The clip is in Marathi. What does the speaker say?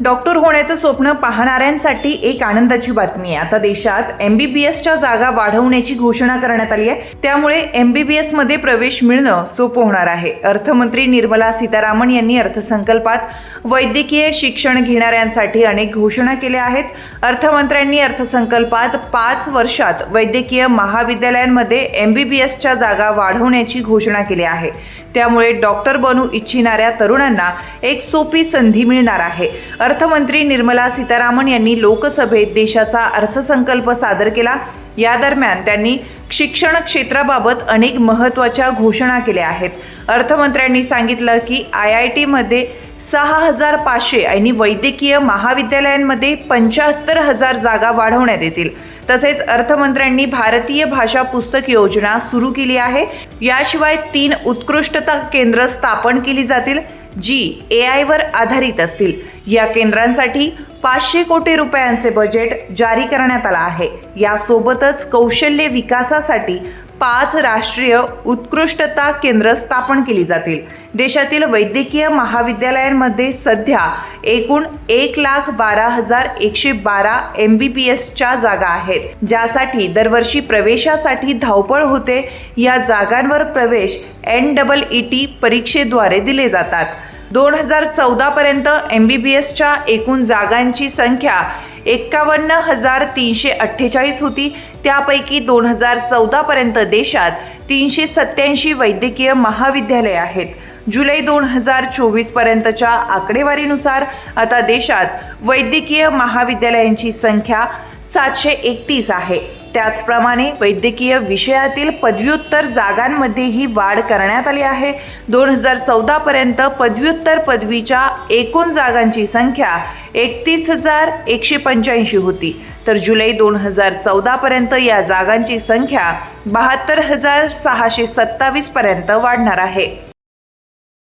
डॉक्टर होण्याचं स्वप्न पाहणाऱ्यांसाठी एक आनंदाची बातमी आहे. आता देशात एमबीबीएसच्या जागा वाढवण्याची घोषणा करण्यात आली आहे. त्यामुळे एमबीबीएसमध्ये प्रवेश मिळणं सोपं होणार आहे. अर्थमंत्री निर्मला सीतारामन यांनी अर्थसंकल्पात वैद्यकीय शिक्षण घेणाऱ्यांसाठी अनेक घोषणा केल्या आहेत. अर्थमंत्र्यांनी अर्थसंकल्पात पाच वर्षात वैद्यकीय महाविद्यालयांमध्ये एमबीबीएसच्या जागा वाढवण्याची घोषणा केली आहे. त्यामुळे डॉक्टर बनू इच्छिणाऱ्या तरुणांना एक सोपी संधी मिळणार आहे. अर्थमंत्री निर्मला सीतारामन यांनी लोकसभेत देशाचा अर्थसंकल्प सादर केला. या दरम्यान त्यांनी शिक्षण क्षेत्राबाबत अनेक महत्त्वाच्या घोषणा केल्या आहेत. अर्थमंत्र्यांनी सांगितलं की आय आय टीमध्ये सहा हजार पाचशे आणि वैद्यकीय महाविद्यालयांमध्ये पंच्याहत्तर हजार जागा वाढवण्यात येतील. तसेच अर्थमंत्र्यांनी भारतीय भाषा पुस्तक योजना सुरू केली आहे. याशिवाय तीन उत्कृष्टता केंद्र स्थापन केली जातील जी ए आयवर आधारित असतील. या केंद्रांसाठी पाचशे कोटी रुपयांचे बजेट जारी करण्यात आलं आहे. यासोबतच कौशल्य विकासासाठी पाच राष्ट्रीय उत्कृष्टता केंद्र स्थापन केली जातील. देशातील वैद्यकीय महाविद्यालयांमध्ये सध्या एकूण एक लाख बारा हजार एकशे बारा एम बी पी एसच्या जागा आहेत ज्यासाठी दरवर्षी प्रवेशासाठी धावपळ होते. या जागांवर प्रवेश एन डबल ई टी परीक्षेद्वारे दिले जातात. दोन हजार चौदा पर्यंत एम बी बी एसच्या एकूण जागांची संख्या एक्कावन्न हजार तीनशे अठ्ठेचाळीस होती. त्यापैकी दोन हजार चौदा पर्यंत देशात तीनशे सत्याऐंशी वैद्यकीय महाविद्यालये आहेत. जुलै दोन हजार चोवीस पर्यंतच्या आकडेवारीनुसार आता देशात वैद्यकीय महाविद्यालयांची संख्या सातशे एकतीस आहे. त्याचप्रमाणे वैद्यकीय विषयातील पदव्युत्तर जागांमध्येही वाढ करण्यात आली आहे. दोन हजार चौदा पर्यंत पदव्युत्तर पदवीच्या एकूण जागांची संख्या एकतीस हजार एकशे पंच्याऐंशी होती. तर जुलै दोन हजार चौदा पर्यंत या जागांची संख्या बहात्तर हजार सहाशे सत्तावीस पर्यंत वाढणार आहे.